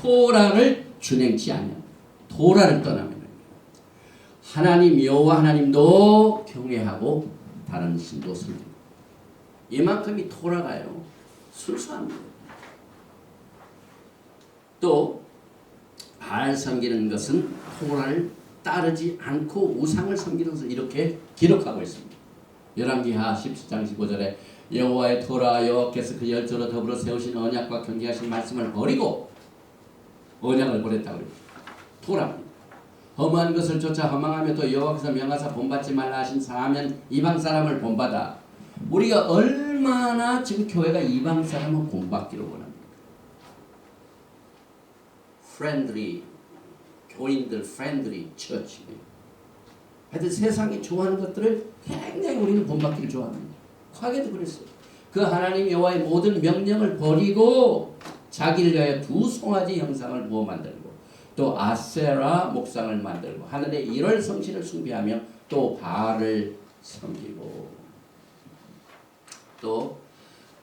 토라를 준행치 않냐. 토라를 떠나면 하나님 여호와 하나님도 경외하고 다른 신도 섬기고 이만큼이 토라가요 순수합니다. 또 바알 섬기는 것은 토라를 따르지 않고 우상을 섬기는 것을 이렇게 기록하고 있습니다. 열왕기하 17장 15절에 여호와의 토라 여호와께서 그 열조로 더불어 세우신 언약과 경계하신 말씀을 버리고 언약을 버렸다고 그래요. 토라입니다. 험한 것을 쫓아 허망하며 또 여호와께서 명하사 본받지 말라 하신 사하면 이방 사람을 본받아 우리가 얼마나 지금 교회가 이방 사람을 본받기를 원합니까? 프렌들리 교인들 프렌들리 처치 하여튼 세상이 좋아하는 것들을 굉장히 우리는 본받기를 좋아합니다. 과거에도 그랬어요. 그 하나님 여호와의 모든 명령을 버리고 자기를 위하여 두 송아지 형상을 부어 만들고 또 아세라 목상을 만들고 하늘의 일월 성신을 숭배하며 또 바알을 섬기고 또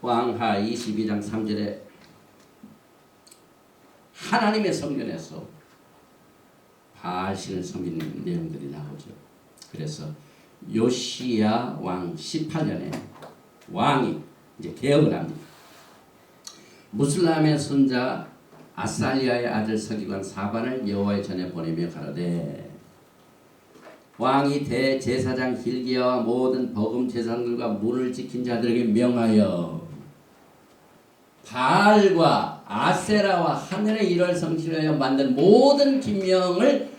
왕하 22장 3절에 하나님의 성전에서 바알 신을 섬기는 내용들이 나오죠. 그래서 요시야 왕 18년에 왕이 이제 개혁을 합니다. 무슬람의 손자 아살리아의 아들 서기관 사반을 여호와의 전에 보내며 가로되 왕이 대제사장 hil기야와 모든 버금 제사장들과 문을 지킨 자들에게 명하여 바알과 아세라와 하늘의 일월 성실하여 만든 모든 기명을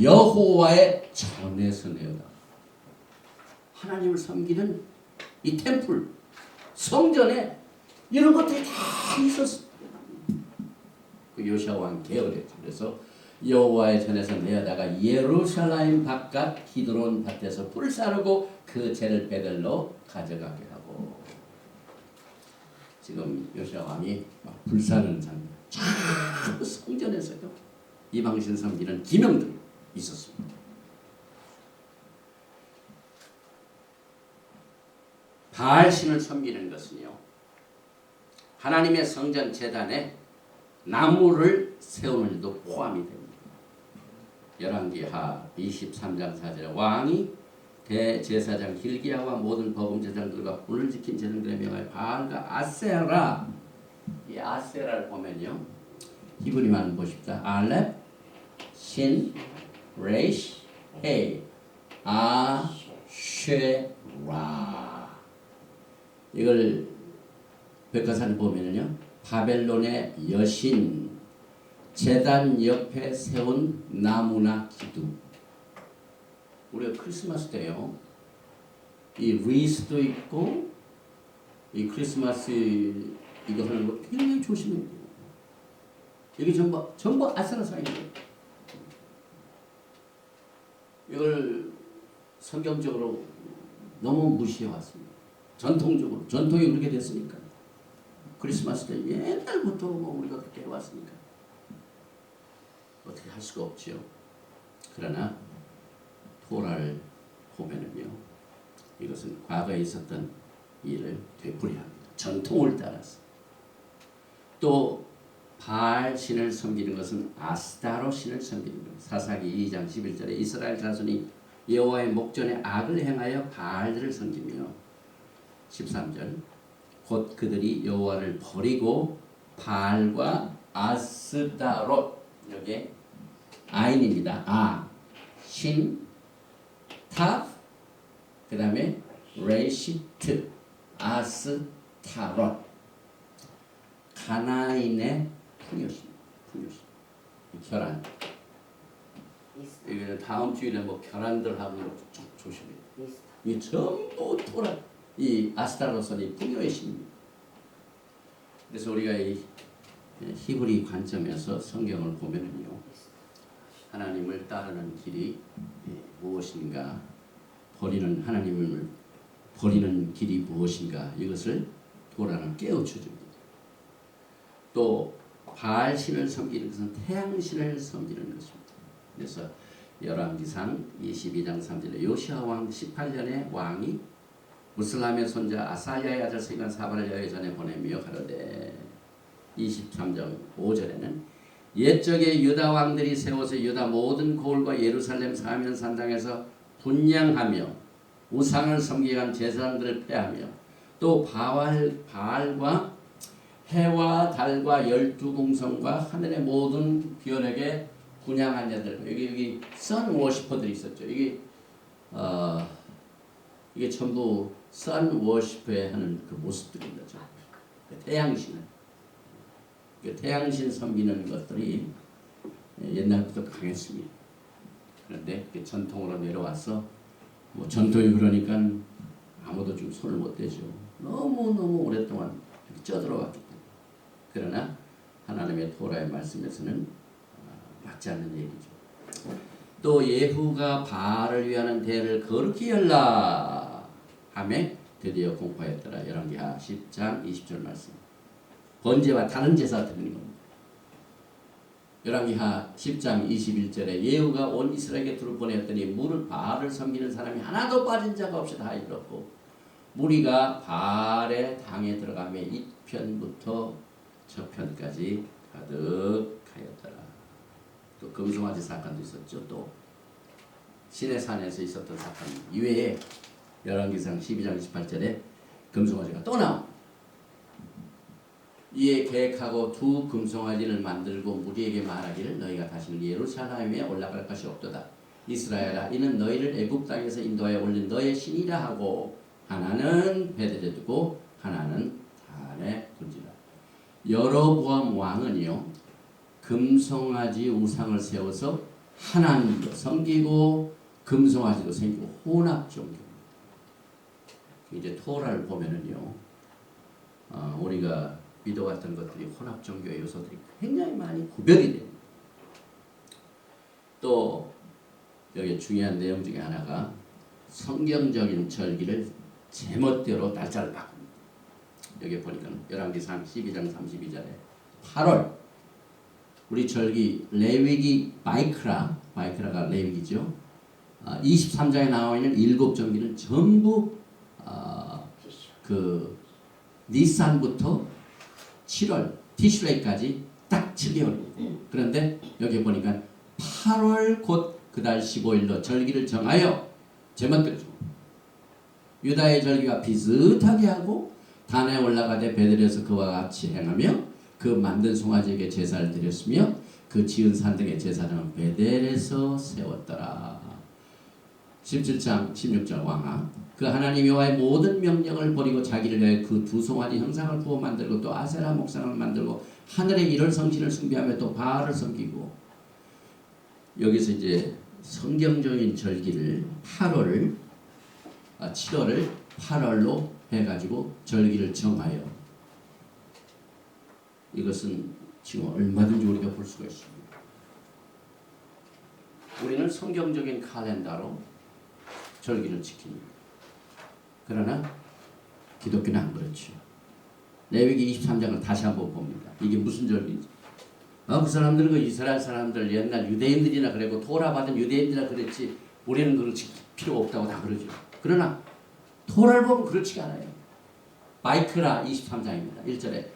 여호와의 전에서 내어다. 하나님을 섬기는 이 템플 성전에 이런 것들이 다 있었어. 그 요시아 왕 개혁했죠. 그래서 여호와의 전에서 내어다가 예루살렘 바깥 기드론 밭에서 뿔 싸르고 그 죄를 베들로 가져가게 하고 지금 요시아 왕이 막 불 사르는 장면. 그 성전에서요 이방신 섬기는 기명들이 있었습니다. 바알신을 섬기는 것은요 하나님의 성전 재단에 나무를 세우는 일도 포함이 됩니다. 열왕기하 23장 4절에 왕이 대제사장 hil기야와 모든 버금 제장들과 분을 지킨 제장들의 명하여 바알과 아세라 이 아세라를 보면요. 히브리만 보십시다. 알렙 신 레이시 헤이 아쉐라. 이걸 백과사를 보면은요 바벨론의 여신 재단 옆에 세운 나무나 기둥. 우리가 크리스마스 때요 이 리스도 있고 이 크리스마스 이거 하는 거 굉장히 조심해야 돼요. 이게 전부 전부 아스라사입니다 이걸 성경적으로 너무 무시해 왔습니다. 전통적으로 전통이 그렇게 됐으니까 크리스마스 때 옛날부터 뭐 우리가 그렇게 해왔으니까 어떻게 할 수가 없지요. 그러나 토라를 보면은요, 이것은 과거에 있었던 일을 되풀이합니다. 전통을 따라서 또 바알 신을 섬기는 것은 아스타로 신을 섬기는 것. 사사기 2장 11절에 이스라엘 자손이 여호와의 목전에 악을 행하여 바알들을 섬기며 13절 곧 그들이 여호와를 버리고 바알과 아스다롯 여기 아인입니다. 아, 신, 타, 그 다음에 레시트, 아스 타롯 가나인의 풍요신, 풍요신, 결혼. 이거는 다음 주일에 뭐 하는 거좀 조심해요. 이 전부 토라 이 아스타로선이 풍요의 신입니다. 그래서 우리가 이 히브리 관점에서 성경을 보면은요 하나님을 따르는 길이 무엇인가 버리는 하나님을 버리는 길이 무엇인가 이것을 도라는 깨우쳐줍니다. 또 바알 신을 섬기는 것은 태양 신을 섬기는 것입니다. 그래서 열왕기상 22장 3절에 요시아 왕 18년에 왕이 무슬람의 손자 아사야의 아들 세간 사발을 여의 전에 보내며 가로되 23장 5절에는 옛적에 유다 왕들이 세워서 유다 모든 고을과 예루살렘 사면 산당에서 분양하며 우상을 섬기한 제사장들을 패하며 또 바알 바알과 해와 달과 열두 공성과 하늘의 모든 별에게 분양한 자들 여기 여기 선 워시퍼들이 있었죠. 이게 어 이게 전부 선 워시퍼에 하는 그 모습들인 거죠. 그 태양신을 그 태양신 섬기는 것들이 옛날부터 강했습니다. 그런데 그 전통으로 내려와서 뭐 전통이 그러니까 아무도 좀 손을 못 대죠. 너무 너무 오랫동안 이렇게 쪄들어갔기 때문에. 그러나 하나님의 토라의 말씀에서는 어, 맞지 않는 얘기죠. 또 예후가 바알을 위하는 대를 거룩히 열라 하매 드디어 공포했더라. 열왕기하 10장 20절 말씀. 번제와 다른 제사 드리는 겁니다. 열왕기하 10장 21절에 예후가 온 이스라엘에게 둘을 보내었더니 물을 바알을 섬기는 사람이 하나도 빠진 자가 없이 다 이르렀고 무리가 바알의 당에 들어가며 이 편부터 저 편까지 가득하였더라. 또 금송아지 사건도 있었죠. 또 신의 산에서 있었던 사건 이외에 열왕기상 12장 28절에 금송아지가 또 나옵니다. 이에 계획하고 두 금송아지를 만들고 무리에게 말하기를 너희가 다시는 예루살렘에 올라갈 것이 없도다. 이스라엘아 이는 너희를 애굽 땅에서 인도하여 올린 너의 신이라 하고 하나는 베들에 두고 하나는 단에 둔지라. 여로보암 왕은요 금송아지 우상을 세워서 하나님도 섬기고 금송아지도 섬기고 혼합 종교. 이제 토라를 보면은요 어, 우리가 믿어 왔던 것들이 혼합 종교의 요소들이 굉장히 많이 구별이 됩니다. 또 여기 중요한 내용 중에 하나가 성경적인 절기를 제멋대로 날짜를 바꿉니다. 여기 보니까 열왕기상 12장 32절에 8월 우리 절기 레위기 마이크라 마이크라가 레위기죠. 아, 23장에 나와 있는 일곱 절기는 전부 아, 그 니산부터 7월 티슈레이까지 딱 7개월입니다. 그런데 여기 보니까 8월 곧 그달 15일로 절기를 정하여 제멋대로 정- 유다의 절기가 비슷하게 하고 단에 올라가되 베들에서 그와 같이 행하며 그 만든 송아지에게 제사를 드렸으며 그 지은 산등의 제사장은 베델에서 세웠더라. 17장 16절 왕아 그 하나님 여호와의 모든 명령을 버리고 자기를 위해 그 두 송아지 형상을 부어 만들고 또 아세라 목상을 만들고 하늘의 일월 성신을 숭배하며 또 바알을 섬기고. 여기서 이제 성경적인 절기를 8월 아 7월을 8월로 해가지고 절기를 정하여. 이것은 지금 얼마든지 우리가 볼 수가 있습니다. 우리는 성경적인 칼렌다로 절기를 지킵니다. 그러나 기독교는 안 그렇죠. 레위기 23장을 다시 한번 봅니다. 이게 무슨 절기인지. 아, 그 사람들은 그 이스라엘 사람들 옛날 유대인들이나 그랬고 토라 받은 유대인들이나 그랬지 우리는 그걸 지킬 필요 없다고 다 그러죠. 그러나 토라를 보면 그렇지가 않아요. 마이크라 23장입니다. 1절에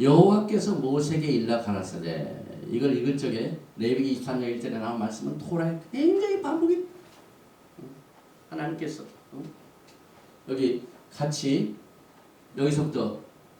여호와께서 모세에게 일러 가라사대 이걸 읽을 적에 레위기 23장 1절에 나온 말씀은 토라에 굉장히 반복이 하나님께서 어? 여기 같이 여기서부터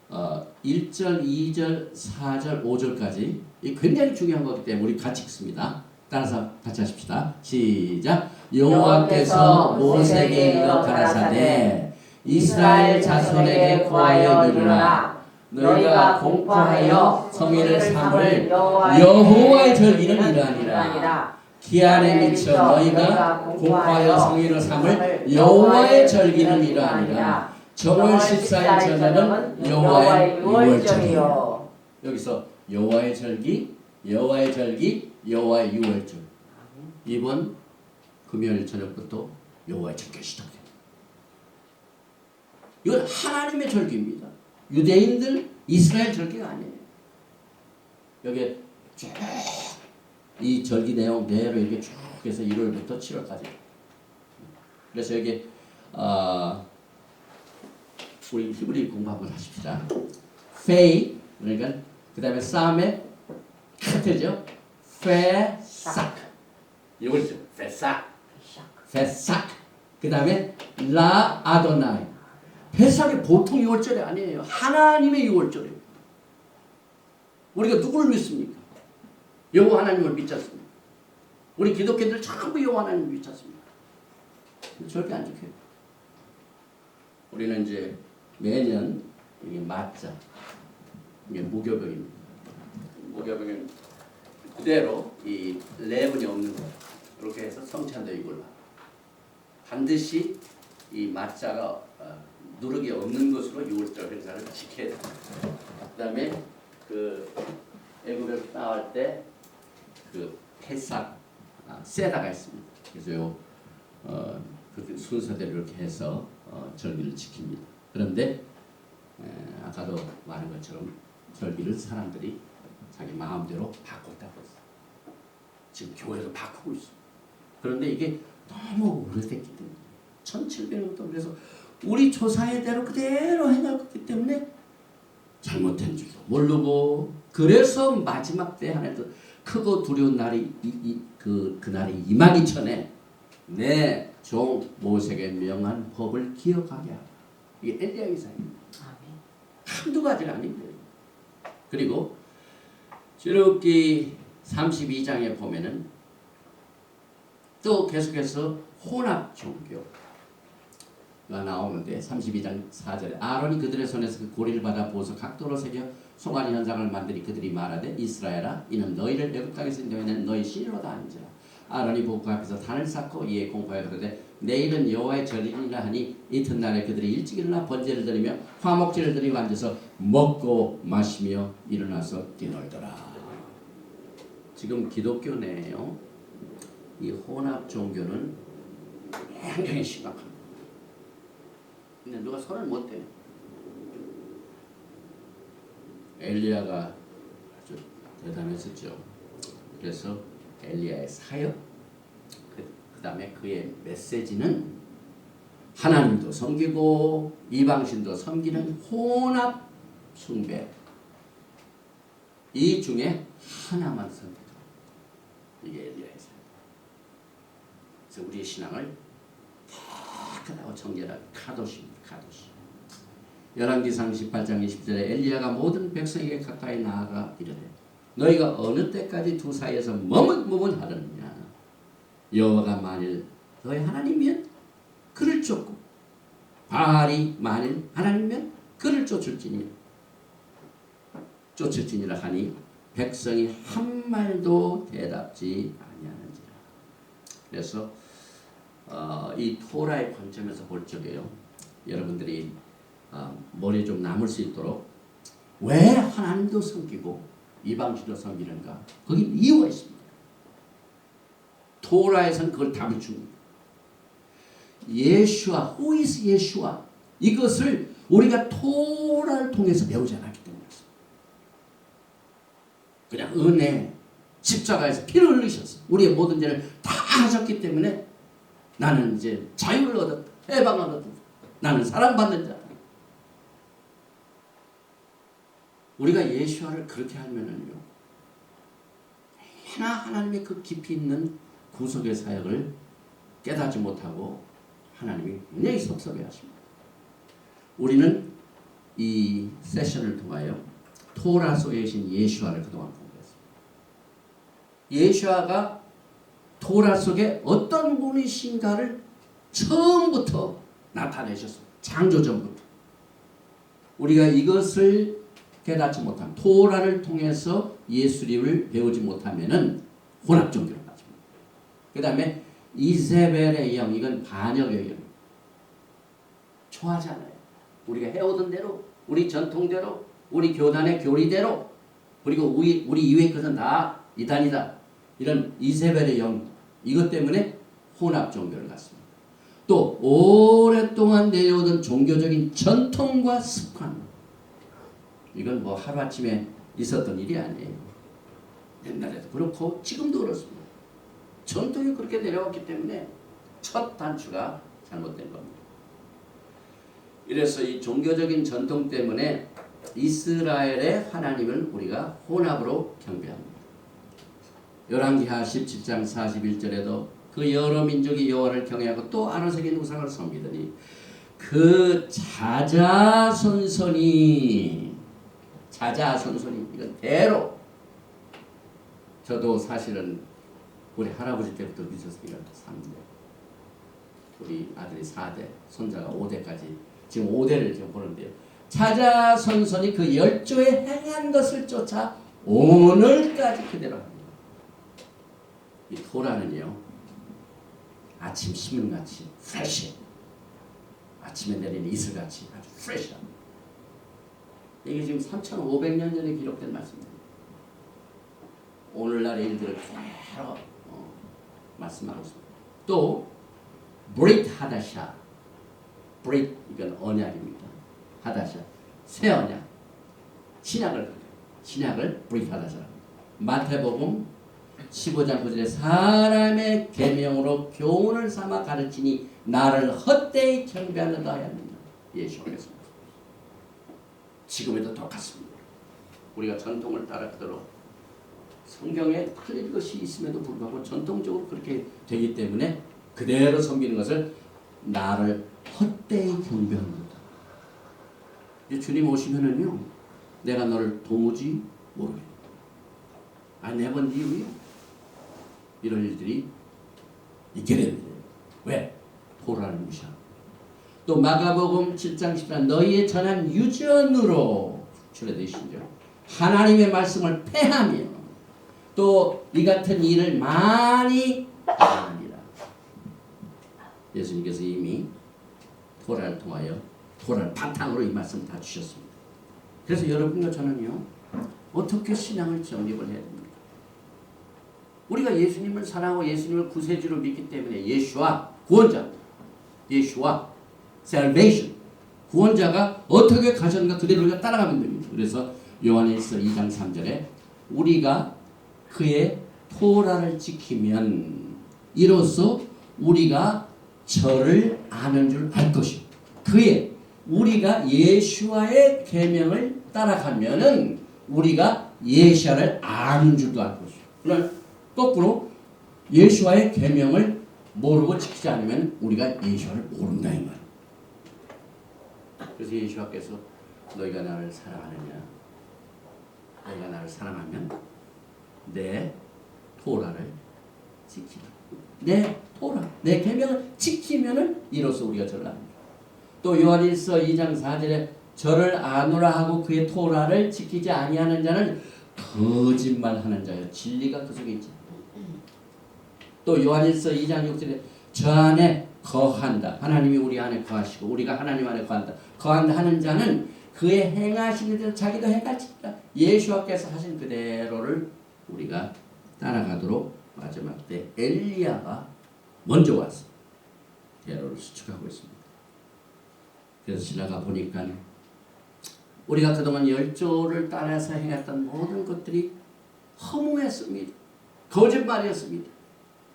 어, 1절, 2절, 4절, 5절까지 이 굉장히 중요한 거기 때문에 우리 같이 읽습니다. 따라서 같이 하십시다. 시작. 여호와께서 모세에게 일러 가라사대 이스라엘 자손에게 구하여 이르라 너희가 공포하여 성의를 삼을 여호와의 절기는 이러하니라 기한에 미쳐 너희가 공포하여 성의를 삼을 여호와의 절기는 이러하니라 정월 14일 전에는 여호와의 유월절이요. 여기서 여호와의 절기 여호와의 절기 여호와의 유월절. 이번 금요일 저녁부터 여호와의 절기가 시작됩니다. 이건 하나님의 절기입니다. 유대인들 이스라엘 절기가 아니에요. 여기에 쭉 이 절기 내용 대로 이렇게 쭉 해서 1월부터 7월까지. 그래서 여기 어, 우리 히브리 공부 한번 하십시다. 페이 그러니까 그 다음에 쌈에 되죠? 페삭 이걸 죠? 페삭 페삭 그 다음에 라 아도나이 페삭이 보통 6월절이 아니에요. 하나님의 6월절이에요. 우리가 누구를 믿습니까? 여호와 하나님을 믿지 않습니까? 우리 기독교들 전부 여호와 하나님을 믿지 않습니까? 절대 안 지켜요 우리는 이제 매년 이게 맞자 이게 무교병입니다 무교병은 그대로 이 레븐이 없는 거 이렇게 해서 성찬도 이걸로 반드시 이 맞자가 어, 누룩이 없는 것으로 6월절 행사를 지켜야 됩니다. 그 다음에 그 애굽에서 나올 때 그 패삭 아, 세다가 있습니다. 그래서 요 어, 그 순서대로 이렇게 해서 어, 절기를 지킵니다. 그런데 에, 아까도 말한 것처럼 절기를 사람들이 자기 마음대로 바꿨다고 했어요. 지금 교회도 바꾸고 있어. 그런데 이게 너무 오래됐기 때문에 1700년부터 그래서 우리 조상의 대로 그대로 해놨기 때문에 잘못된 줄도 모르고 그래서 마지막 때 하나도 크고 두려운 날이 이, 이, 그, 그 날이 임하기 전에 내 종 모세에게 명한 법을 기억하게 하라. 이게 엘리야 기사입니다. 한두 가지가 아닌데 그리고 출애굽기 32장에 보면은 또 계속해서 혼합 종교가 나오는데 32장 4절에 아론이 그들의 손에서 그 고리를 받아 보서 각도로 새겨 송아지 현상을 만들이 그들이 말하되 이스라엘아 이는 너희를 애굽 땅에서 인도해낸 너희 신이로다 하는지라. 아론이 복구 앞에서 단을 쌓고 이에 공포하여 그러되 내일은 여호와의 절이니라 하니 이튿날에 그들이 일찍 일어나 번제를 드리며 화목제를 드리고 앉아서 먹고 마시며 일어나서 뛰놀더라. 지금 기독교 내에요. 이 혼합 종교는 굉장히 심각합니다. 근데 누가 손을 못 대요 엘리야가 아주 대단했었죠. 그래서 엘리야의 사역 그, 그 다음에 그의 메시지는 하나님도 섬기고 이방신도 섬기는 혼합 숭배. 이 중에 하나만 섬기고 이게 엘리야의 사역. 그래서 우리의 신앙을 깨끗하고 정결한 카도시입니다 카도시 열왕기상 18장 20절에 엘리야가 모든 백성에게 가까이 나아가 이르되 너희가 어느 때까지 두 사이에서 머뭇머뭇하느냐? 여호와가 만일 너희 하나님이면 그를 쫓고 바알이 만일 하나님이면 그를 쫓을지니? 쫓을지니라 하니 백성이 한 말도 대답지 아니하는지라. 그래서 어, 이 토라의 관점에서 볼 적에요. 여러분들이 어, 머리에 좀 남을 수 있도록 왜 하나님도 섬기고 이방신도 섬기는가? 거기 이유가 있습니다. 토라에서는 그걸 답을 줍니다. 예수와 who 예수와 이것을 우리가 토라를 통해서 배우지 않았기 때문이었어요. 그냥 은혜 십자가에서 피를 흘리셨어. 우리의 모든 죄를 다 하셨기 때문에 나는 이제 자유를 얻었다. 해방을 얻었다. 나는 사랑받는 자다. 우리가 예수와를 그렇게 하면은요. 하나 하나님의 그 깊이 있는 구속의 사역을 깨닫지 못하고 하나님이 굉장히 섭섭해 하십니다. 우리는 이 세션을 통하여 토라 속에 계신 예수와를 그동안 공부했습니다. 예수와가 토라 속에 어떤 분이신가를 처음부터 나타내셨습니다. 창조 전부터. 우리가 이것을 깨닫지 못한 토라를 통해서 예수님을 배우지 못하면은 혼합 종교로 빠집니다. 그 다음에 이세벨의 영 이건 반역의 영. 좋아하지 않아요. 우리가 해오던 대로 우리 전통대로 우리 교단의 교리대로 그리고 우리 우리 이외 것은 다 이단이다. 이런 이세벨의 영 이것 때문에 혼합 종교를 갖습니다. 또 오랫동안 내려오던 종교적인 전통과 습관 이건 뭐 하루아침에 있었던 일이 아니에요. 옛날에도 그렇고 지금도 그렇습니다. 전통이 그렇게 내려왔기 때문에 첫 단추가 잘못된 겁니다. 이래서 이 종교적인 전통 때문에 이스라엘의 하나님을 우리가 혼합으로 경배합니다. 열왕기하 17장 41절에도 그 여러 민족이 여호와를 경외하고 또 아나색인 우상을 섬기더니 그 자자손손이 자자손손이 이건 대로. 저도 사실은 우리 할아버지 때부터 믿었으니까 3대. 우리 아들이 4대 손자가 5대까지. 지금 5대를 지금 보는데요. 자자손손이 그 열조에 행한 것을 쫓아 오늘까지 그대로 합니다. 이 토라는요 아침 신문같이 프레시 아침에 내리는 이슬같이 아주 프레시합니다 이게 지금 3,500년 전에 기록된 말씀입니다. 오늘날의 일들을 그대로 어, 말씀하고 있습니다. 또 브릿 하다샤. 브릿 이건 언약입니다. 하다샤. 새 언약. 신약을 신약을 브릿 하다샤 마태복음 15장 9절에 사람의 계명으로 교훈을 삼아 가르치니 나를 헛되이 경배하는다 하였느냐? 예수께서 지금에도 똑같습니다 우리가 전통을 따라 그대로 성경에 틀린 것이 있음에도 불구하고 전통적으로 그렇게 되기 때문에 그대로 섬기는 것을 나를 헛되이 경배합니다 주님 오시면은요 내가 너를 도무지 모르겠다 아, 네번 이후에 이런 일들이 있게 됩니다. 왜? 토라를 무시하고. 또 마가복음 7장 14 너희의 전한 유전으로 출애되신죠. 하나님의 말씀을 패하며 또 이 같은 일을 많이 하니라. 예수님께서 이미 토라를 통하여 토라를 바탕으로 이 말씀 다 주셨습니다. 그래서 여러분과 저는요 어떻게 신앙을 정립을 해야 됩니까? 우리가 예수님을 사랑하고 예수님을 구세주로 믿기 때문에 예수와 구원자, 예수와 salvation, 구원자가 어떻게 가셨는가 그대로 우리가 따라가면 됩니다. 그래서 요한일서 2장 3절에 우리가 그의 토라를 지키면 이로써 우리가 저를 아는 줄 알 것이요. 그의 우리가 예수와의 계명을 따라가면은 우리가 예수를 아는 줄도 알 것이요. 그러나 거꾸로 예수와의 계명을 모르고 지키지 않으면 우리가 예수를 모른다 이 말. 그래서 예수께서 너희가 나를 사랑하느냐? 너희가 나를 사랑하면 내 토라를 지키라. 내 토라, 내 계명을 지키면은 이로써 우리가 저를 아는 또 요한일서 2장 4절에 저를 아노라 하고 그의 토라를 지키지 아니하는 자는 거짓말하는 자요 진리가 그 속에 있지. 또 요한일서 2장 6절에 저 안에 거한다. 하나님이 우리 안에 거하시고 우리가 하나님 안에 거한다. 거한다 하는 자는 그의 행하시는 대로 자기도 행할지니까 예수와께서 하신 그대로를 우리가 따라가도록 마지막 때 엘리야가 먼저 와서 대로를 수축하고 있습니다. 그래서 지나가 보니까 우리가 그동안 열조를 따라서 행했던 모든 것들이 허무했습니다. 거짓말이었습니다.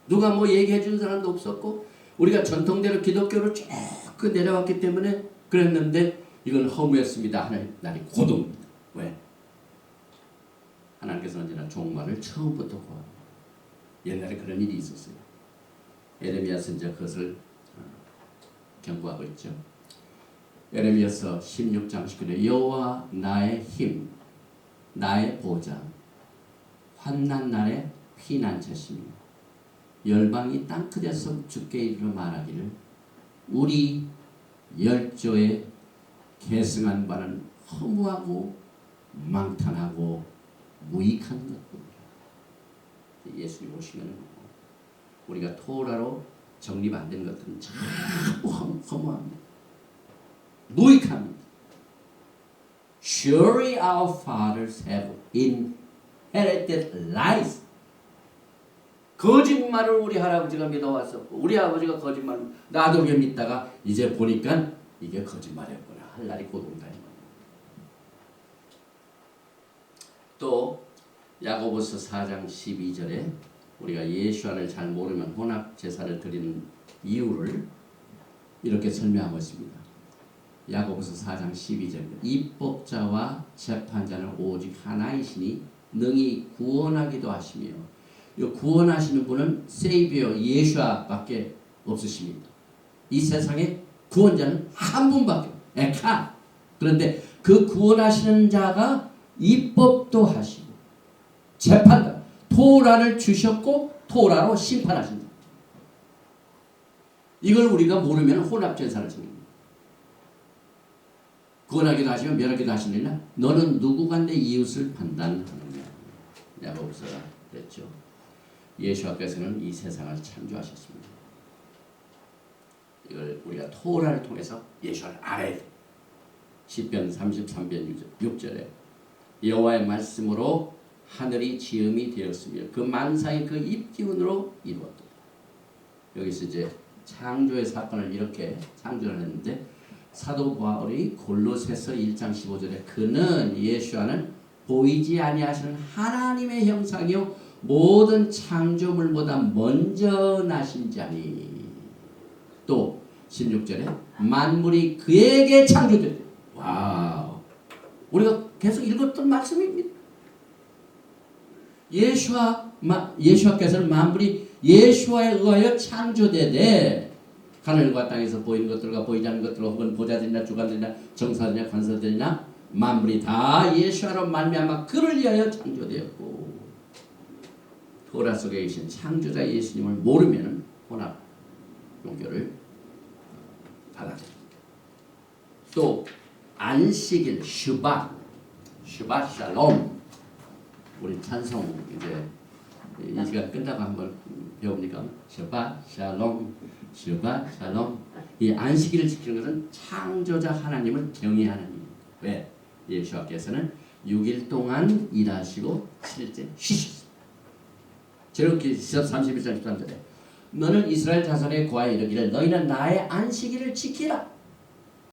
누가 뭐 얘기해 준 사람도 없었고 우리가 전통대로 기독교를 쭉 내려왔기 때문에 그랬는데 이건 허무했습니다 하는 날이 고동입니다. 왜? 하나님께서 언제나 종말을 처음부터 구합니다. 옛날에 그런 일이 있었어요. 예레미야 선지자 그것을 어, 경고하고 있죠. 예레미야서 16장 19절 여호와 나의 힘 나의 보좌 환난 날의 피난처시며 열방이 땅끝에서 죽게 이르러 말하기를 우리 열조의 계승한 바는 허무하고 망탄하고 무익한 것뿐이라. 예수님 오시면 우리가 토라로 정립 안 된 것들은 전부 허무합니다. 무익합니다. Surely our fathers have inherited lies. 거짓말을 우리 할아버지가 믿어왔었고 우리 아버지가 거짓말 나도 그 믿다가 이제 보니까 이게 거짓말이었구나. 할 날이 곧 온다 또 야고보서 4장 12절에 우리가 예수 안을 잘 모르면 혼합 제사를 드리는 이유를 이렇게 설명하고 있습니다. 야고보서 4장 12절. 입법자와 재판자는 오직 하나이시니 능히 구원하기도 하시며 이 구원하시는 분은 세이비어 예수아밖에 없으십니다. 이 세상에 구원자는 한 분밖에 에카. 그런데 그 구원하시는 자가 입법도 하시고 재판다. 토라를 주셨고 토라로 심판하신다. 이걸 우리가 모르면 혼합 제사를 지냅니다. 구원하기도 하시면 멸하기도 하시느냐? 너는 누구가 내 이웃을 판단하느냐? 야고보서가 그랬죠. 예수께서는 이 세상을 창조하셨습니다. 이걸 우리가 토라를 통해서 예수를 알아야 돼. 시편 33편 6절에 여호와의 말씀으로 하늘이 지음이 되었으며 그 만상이 그 입기운으로 이루었다. 여기서 이제 창조의 사건을 이렇게 창조를 했는데 사도 바울이 골로새서 1장 15절에 그는 예수와는 보이지 아니하시는 하나님의 형상이요 모든 창조물보다 먼저 나신 자니 또 16절에 만물이 그에게 창조됐다. 와우. 우리가 계속 읽었던 말씀입니다. 예수와 예수와께서는 만물이 예수와에 의하여 창조되되 하늘과 땅에서 보이는 것들과 보이지 않는 것들과 혹은 보좌들이나 주관들이나 정사들이나 관사들이나 만물이 다 예수와로 말미암아 그를 위하여 창조되었고 도라 속에 계신 창조자 예수님을 모르면 혼합 종교를 받아들입니다. 또 안식일 슈바 슈바 샬롬 우리 찬송 이제 이 시간 끝나고 한번 배웁니까? 슈바 샬롬 슈바 샬롬 이 안식일을 지키는 것은 창조자 하나님을 경외하는 일. 왜? 예수께서는 6일 동안 일하시고 7일째 쉬셨습니다. 제로키 31장 13절에 너는 이스라엘 자손의 고하에 이르기를 너희는 나의 안식일을 지키라.